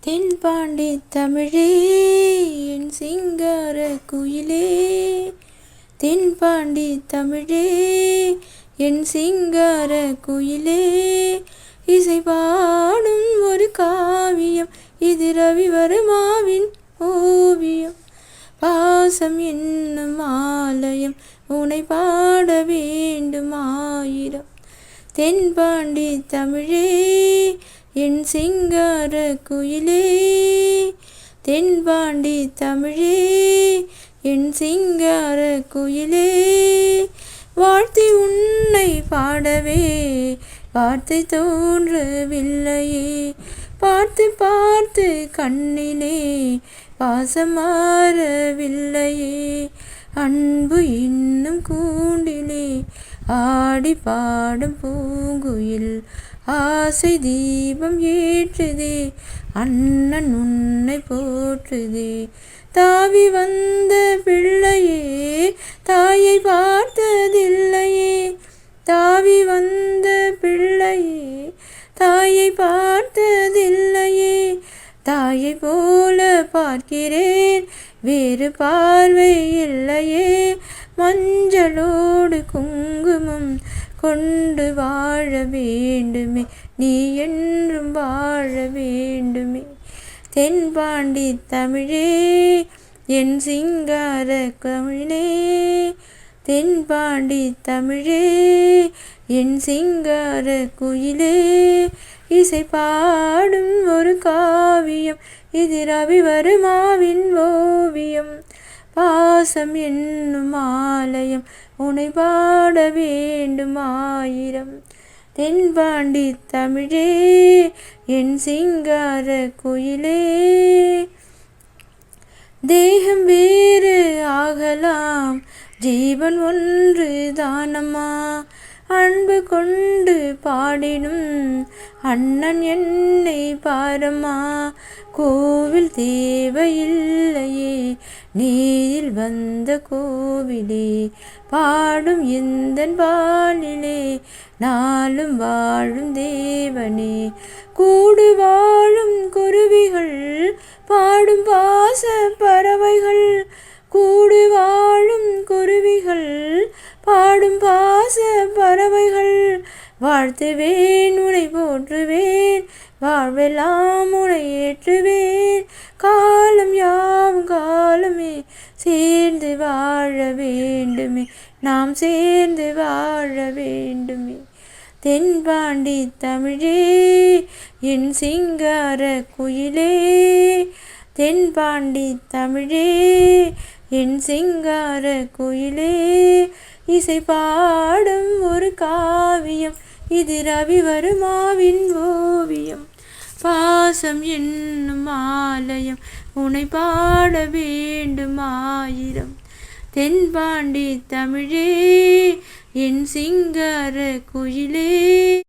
தென்பாண்டி தமிழே என் சிங்கார குயிலே. தென்பாண்டி தமிழே என் சிங்கார குயிலே. இசை பாடும் ஒரு காவியம் இது ரவிவர்மாவின் ஓவியம். பாசம் என்னும் ஆலயம் உனை பாட வேண்டும் ஆயிரம் தென்பாண்டி தமிழே என் சிங்கார குயிலே தென்பாண்டி தமிழே என் சிங்கார குயிலே. வாழ்த்தி உன்னை பாடவே வார்த்தை தோன்றவில்லையே. பார்த்து பார்த்து கண்ணிலே பாசமாறவில்லையே அன்பு இன்னும் கூண்டிலே ஆடி பாடும் பூங்குயில் ஆசை தீபம் ஏற்றுதே அண்ணன் உன்னை போற்றுதே. தாவி வந்த பிள்ளையே தாயை பார்த்ததில்லையே. தாவி வந்த பிள்ளையே தாயை பார்த்ததில்லையே. தாயை போல பார்க்கிறேன் வேறு பார்வை இல்லையே. மஞ்சளோடு குங்குமம் கொண்டு வாழ வேண்டுமே. நீ என்றும் வாழ வேண்டுமே. தென்பாண்டி தமிழே என் சிங்கார தமிழே. தென்பாண்டி தமிழே என் சிங்கார குயிலே. இசை பாடும் ஒரு காவியம் இது ரவி வருமாவின் ஓவியம். பாசம் என்னும் ஆலயம் உனை பாட வேண்டும் ஆயிரம். தென்பாண்டி தமிழே என் சிங்கார குயிலே. தேகம் வேறு ஆகலாம் ஜீவன் ஒன்று தானம்மா. அன்பு கொண்டு பாடிடும் அண்ணன் என்னை பாரம்மா. கோவில் தேவையில்லை நீரில் வந்த கோவிலே பாடும் எந்த பாலிலே நாளும் வாழும் தேவனே. கூடு வாழும் குருவிகள் பாடும் பாச பறவைகள் கூடு வாழும் குருவிகள் பாடும் பாச பறவைகள். வாழ்த்துவேன் உனை போற்றுவேன் வாழ்வெல்லாம் உனை ஏற்றுவேன். காலம் யாவும் காலமே சேர்ந்து வாழ வேண்டுமே. நாம் சேர்ந்து வாழ வேண்டுமே. தென்பாண்டி தமிழே என் சிங்கார குயிலே. தென்பாண்டி தமிழே என் சிங்கார குயிலே. இசை பாடும் ஒரு காவியம் இது ரவிவர்மாவின் ஓவியம். பாசம் என்னும் ஆலயம் உனை பாட வேண்டும் ஆயிரம். தென்பாண்டி தமிழே என் சிங்கார குயிலே.